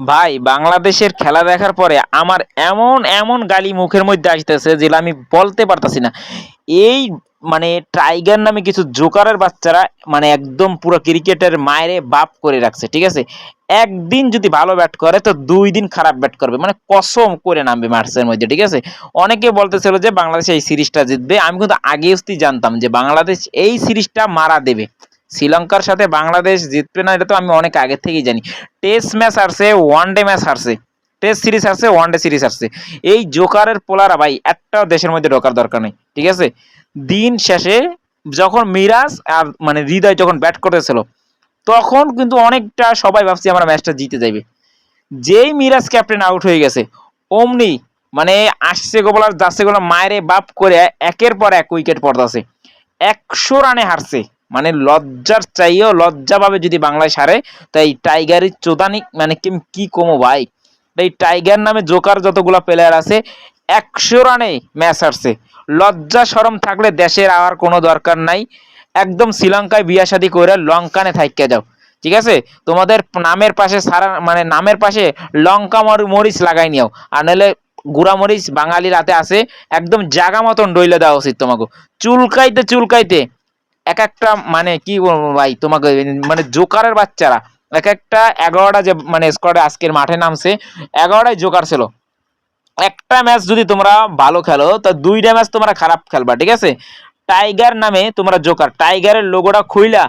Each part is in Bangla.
ভাই, বাংলাদেশের খেলা দেখার পরে আমার এমন এমন গালি মুখের মধ্যে আসতেছে যেটা আমি বলতে পারতাছি না। এই মানে টাইগার নামে কিছু জোকারের বাচ্চারা মানে একদম পুরো ক্রিকেটের মায়েরে বাপ করে রাখছে, ঠিক আছে? একদিন যদি ভালো ব্যাট করে, তো দুই দিন খারাপ ব্যাট করবে। মানে কসম করে নামবে মার্চের মধ্যে, ঠিক আছে? অনেকে বলতেছিল যে, বাংলাদেশ এই সিরিজটা জিতবে। আমি কিন্তু আগে জানতাম যে, বাংলাদেশ এই সিরিজটা মারা দেবে। শ্রীলঙ্কার সাথে বাংলাদেশ জিতবে না, এটা তো আমি অনেক আগে থেকেই জানি। টেস্ট ম্যাচ হারছে ওয়ান ডে ম্যাচ হারছে। টেস্ট সিরিজ আসছে ওয়ান ডে সিরিজ আসছে এই জোকারের পোলারা ভাই, একটাও দেশের মধ্যে ঢোকার দরকার নেই, ঠিক আছে? দিন শেষে যখন মিরাজ আর মানে হৃদয় যখন ব্যাট করতেছিল, তখন কিন্তু অনেকটা সবাই ভাবছি আমরা ম্যাচটা জিতে যাবে যেই মিরাজ ক্যাপ্টেন আউট হয়ে গেছে, অমনি মানে আসছে গোবলার যাচ্ছে গোবলার মায়েরে বাপ করে একের পর এক উইকেট পড়তাছে একশো রানে হারছে। মানে লজ্জার চাইও লজ্জা পাবে যদি বাংলায় সারে, তাই টাইগারের চোদানি মানে কি কি কমো ভাই? এই টাইগার নামে জোকার যতগুলা প্লেয়ার আছে, একশো রানে ম্যাচ হারছে। লজ্জা সরম থাকলে দেশের আর কোনো দরকার নাই। একদম শ্রীলঙ্কায় বিয়া শাদি করে লঙ্কানে থাইকে যাও। ঠিক আছে? তোমাদের নামের পাশে সারা মানে নামের পাশে লঙ্কা মরি মরিচ লাগাই নিও। আর নাহলে গুড়া মরিচ বাঙালির হাতে আছে, একদম জাগা মতন ডইলে দেওয়া উচিত তোমাকে। চুলকাইতে চুলকাইতে এক একটা মানে কি বলব ভাই তোমাকে মানে জোকারের বাচ্চারা। এক একটা এগারোটা যে মানে স্কোয়াডে আজকের মাঠে নামছে, এগারোটাই জোকার ছিল। একটা ম্যাচ যদি তোমরা ভালো খেলো, তা দুইটা ম্যাচ তোমরা খারাপ খেলবা, ঠিক আছে? টাইগার নামে তোমরা জোকার। টাইগারের লোগোটা খুইলা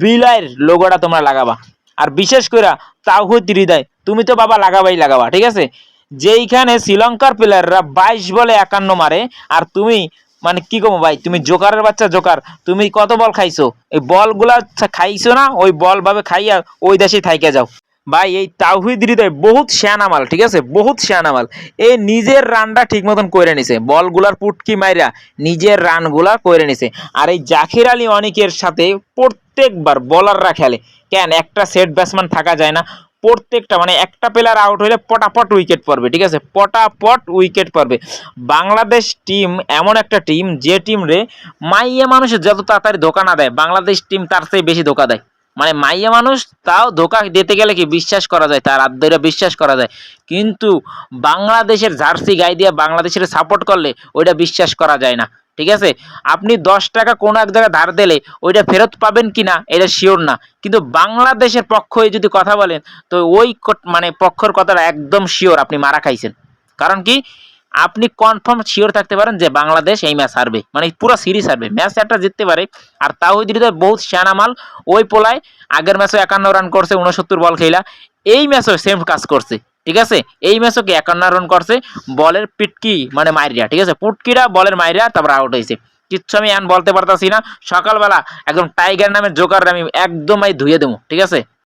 বিলাইয়ের লোগোটা তোমরা লাগাবা। আর বিশেষ করে তাওহিদ হৃদয়, তুমি তো বাবা লাগাবাই লাগাবা, ঠিক আছে? যেইখানে শ্রীলঙ্কার প্লেয়াররা বাইশ বলে একান্ন মারে, আর তুমি মানে কি কমো ভাই, তুমি জোকারের বাচ্চা, জোকার। তুমি কত বল খাইছো? এই বলগুলা খাইছো না, ওই বল ভাবে খাইয়া ওই দেশেই থাইকে যাও। ভাই, এই তাওহিদ হৃদয় বহুত শ্যানামাল, ঠিক আছে? বহুত শ্যানামাল। এই নিজের রানটা ঠিক মতন করে নিছে। বলগুলার পুটকি মাইরা নিজের রানগুলা করে নিছে। আর এই জাকির আলী অনেকের সাথে প্রত্যেকবার বলাররা খেলে। কেন? একটা সেট ব্যাটসম্যান থাকা যায় না। প্রত্যেকটা মানে একটা প্লেয়ার আউট হলে পটাপট উইকেট পড়বে, ঠিক আছে? পটাপট উইকেট পড়বে। বাংলাদেশ টিম এমন একটা টিম যে টিম রে মাইয়া মানুষের যত তাড়াতাড়ি ধোকা না দেয়, বাংলাদেশ টিম তার চেয়ে বেশি ধোকা দেয়। মানে মাইয়া মানুষ তাও ধোকা দিতে গেলে কি বিশ্বাস করা যায়? তার হাত বিশ্বাস করা যায়। কিন্তু বাংলাদেশের জার্সি গায়ে দিয়ে বাংলাদেশের সাপোর্ট করলে ওইটা বিশ্বাস করা যায় না। ঠিক আছে? আপনি দশ টাকা কোনো এক জায়গায় ধার দিলে ওইটা ফেরত পাবেন কি না এটা শিওর না। কিন্তু বাংলাদেশের পক্ষ হয়ে যদি কথা বলেন, তো ওই মানে পক্ষর কথাটা একদম শিওর আপনি মারা খাইছেন। কারণ কি? আপনি কনফার্ম শিওর থাকতে পারেন যে বাংলাদেশ এই ম্যাচ হারবে। মানে পুরো সিরিজ হারবে। ম্যাচ একটা জিততে পারে। আর তাওহিদ হৃদয় বহুত শ্যানা মাল, ওই পোলায় আগের ম্যাচে একান্ন রান করছে উনসত্তর বল খেলা এই ম্যাচও সেম কাজ করছে। ঠিক আছে? এই ম্যাচও কি একান্ন রান করছে? বলের পিটকি মানে মাইরিয়া ঠিক আছে? পুটকিরা বলের মাইরিয়া তারপর আউট হয়েছে। কিচ্ছু আমি এন বলতে পারতাছি না। সকালবেলা একদম টাইগার নামের জোকার আমি একদম ধুয়ে দেবো, ঠিক আছে?